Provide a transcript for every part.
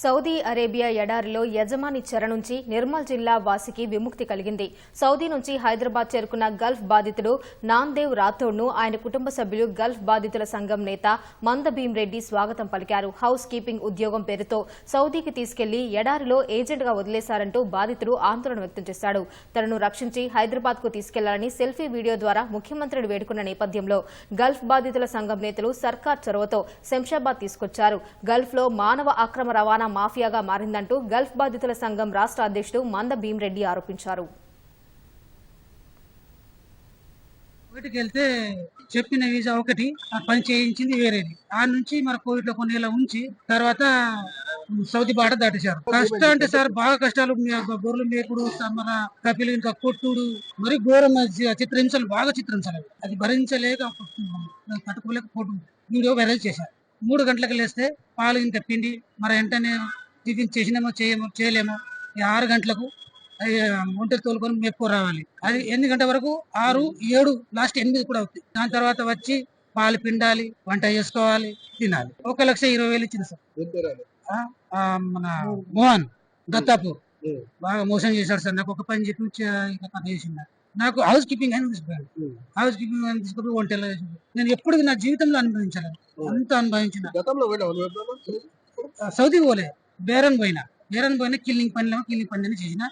Saudi Arabia ఎడారిలో యజమాని చెర నుంచి నిర్మల్ జిల్లా వాసికి విముక్తి కలిగింది. సౌదీ నుంచి హైదరాబాద్ చేరుకున్న గల్ఫ్ బాధితుడు నాందేవ్ రాథోడ్ను ఆయన కుటుంబ సభ్యులు గల్ఫ్ బాధితుల సంఘం నేత మంద భీమ్రెడ్డి స్వాగతం పలికారు. హౌస్ కీపింగ్ ఉద్యోగం పేరుతో సౌదీకి తీసుకెళ్ళి ఎడారిలో ఏజెంట్గా వదిలేశారంటూ బాధితుడు ఆందోళన వ్యక్తం చేశాడు. తనను రక్షించి హైదరాబాద్కు తీసుకెళ్ళాలని సెల్ఫీ వీడియో ద్వారా ముఖ్యమంత్రిని వేడుకున్న నేపథ్యంలో గల్ఫ్ బాధితుల సంఘం నేతలు సర్కార్ చొరవతో శంషాబాద్ తీసుకొచ్చారు. గల్ఫ్లో మానవ అక్రమ రవాణా మాఫియాగా మారిందంటూ గల్ఫ్ బాధితుల సంఘం రాష్ట్ర అధ్యక్షుడు మంద భీమరెడ్డి ఆరోపించారు. కోవిడ్కి వెళ్తే చెప్పిన వీసా ఒకటి ఆ పని చేయించింది వేరేది. ఆ నుంచి మన కోవిడ్లో కొన్ని ఉంచి తర్వాత సౌదీ బాట దాటేశారు. కష్టం అంటే సార్ బాగా కష్టాలు మే- గొర్రెలు మేకుడు మన కపిలు ఇంకా కొట్టుడు మరి ఘోరం చిత్రహింసలు బాగా చిత్రహింసలు అది భరించలేక కట్టుకోలేక ఫోటో వీడియో వైరల్ చేశారు. మూడు గంటలకు లేస్తే పాలు ఇంకా పిండి మరి వెంటనే టిఫిన్ చేసినామో చేయమో చేయలేమో ఈ ఆరు గంటలకు ఒంటె తోలుకొని మెప్పు రావాలి. అది ఎనిమిది గంటల వరకు? ఆరు ఏడు లాస్ట్ ఎనిమిది కూడా అవుతుంది దాని తర్వాత వచ్చి పాలు పిండాలి వంట చేసుకోవాలి తినాలి. ఒక లక్ష ఇరవై వేలు ఇచ్చింది సార్. మన మోహన్ దత్తాపూర్. బాగా మోసం చేశాడు సార్. నాకు ఒక పని చెప్పి కథ చేసింది నాకు హౌస్ కీపింగ్ అని హౌస్ కీపింగ్ అని తీసుకుపోయి ఒంటెలో వేసిండు. నేను ఎప్పుడు నా జీవితంలో అనుభవించాను. అంత అనుభవించిన? సౌదీ పోలే. బేరన్ పోయినా. బేరన్ పోయినా కిల్లింగ్ పనిలో కిల్లింగ్ పని అని చేసిన.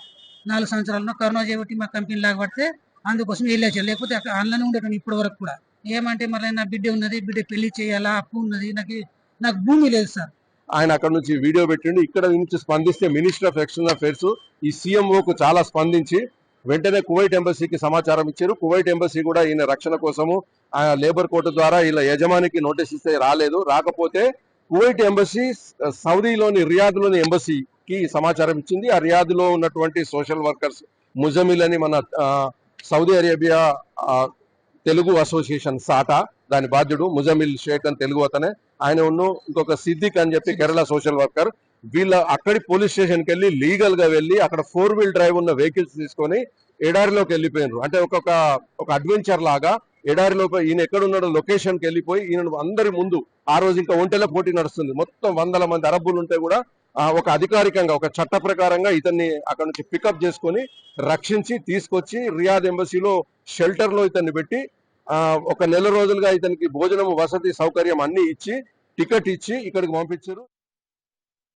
నాలుగు సంవత్సరాల్లో కరోనా చేయబట్టి మా కంపెనీ లాగా పడితే అందుకోసం వెళ్ళేసారు లేకపోతే అక్కడ ఆన్లైన్ ఉండేటం ఇప్పటి వరకు కూడా. ఏమంటే మళ్ళీ నా బిడ్డ ఉన్నది బిడ్డ పెళ్ళి చేయాలా అప్పు ఉన్నది నాకు నాకు భూమి లేదు సార్. ఆయన అక్కడ నుంచి వీడియో పెట్టిండు. ఇక్కడ నుంచి స్పందిస్తే మినిస్టర్ ఆఫ్ ఎక్స్టర్నల్ అఫైర్స్ ఈ CMO కు చాలా స్పందించి వెంటనే కువైట్ ఎంబసీకి సమాచారం ఇచ్చారు. కువైట్ ఎంబసీ కూడా ఈయన రక్షణ కోసము ఆ లేబర్ కోర్టు ద్వారా ఇలా యజమానికి నోటీస్ ఇస్తే రాలేదు. రాకపోతే కువైట్ ఎంబసీ సౌదీలోని రియాద్లోని ఎంబసీకి సమాచారం ఇచ్చింది. ఆ రియాద్లో ఉన్నటువంటి సోషల్ వర్కర్స్ ముజమిల్ అని మన Saudi Arabia Telugu association SATA దాని బాధ్యుడు ముజమిల్ షేక్ అని తెలుగు అతనే. ఆయన ఉన్ను ఇంకొక సిద్దిక్ అని చెప్పి కేరళ సోషల్ వర్కర్. వీళ్ళ అక్కడి పోలీస్ స్టేషన్కి వెళ్ళి లీగల్గా వెళ్ళి అక్కడ ఫోర్ వీల్ డ్రైవ్ ఉన్న వెహికల్స్ తీసుకొని ఎడారిలోకి వెళ్ళిపోయినారు. అంటే ఒక్కొక్క ఒక అడ్వెంచర్ లాగా ఎడారిలో ఈయన ఎక్కడున్నాడో లొకేషన్కి వెళ్ళిపోయి ఈయన అందరి ముందు ఆ రోజు ఇంకా ఒంటెల పోటీ నడుస్తుంది. మొత్తం వందల మంది అరబ్బులు ఉంటే కూడా ఒక అధికారికంగా ఒక చట్ట ప్రకారంగా ఇతన్ని అక్కడ నుంచి పికప్ చేసుకొని రక్షించి తీసుకొచ్చి రియాద్ ఎంబసీలో షెల్టర్లో ఇతన్ని పెట్టి ఒక నెల రోజులుగా ఇతనికి భోజనం వసతి సౌకర్యం అన్ని ఇచ్చి టికెట్ ఇచ్చి ఇక్కడికి పంపించారు.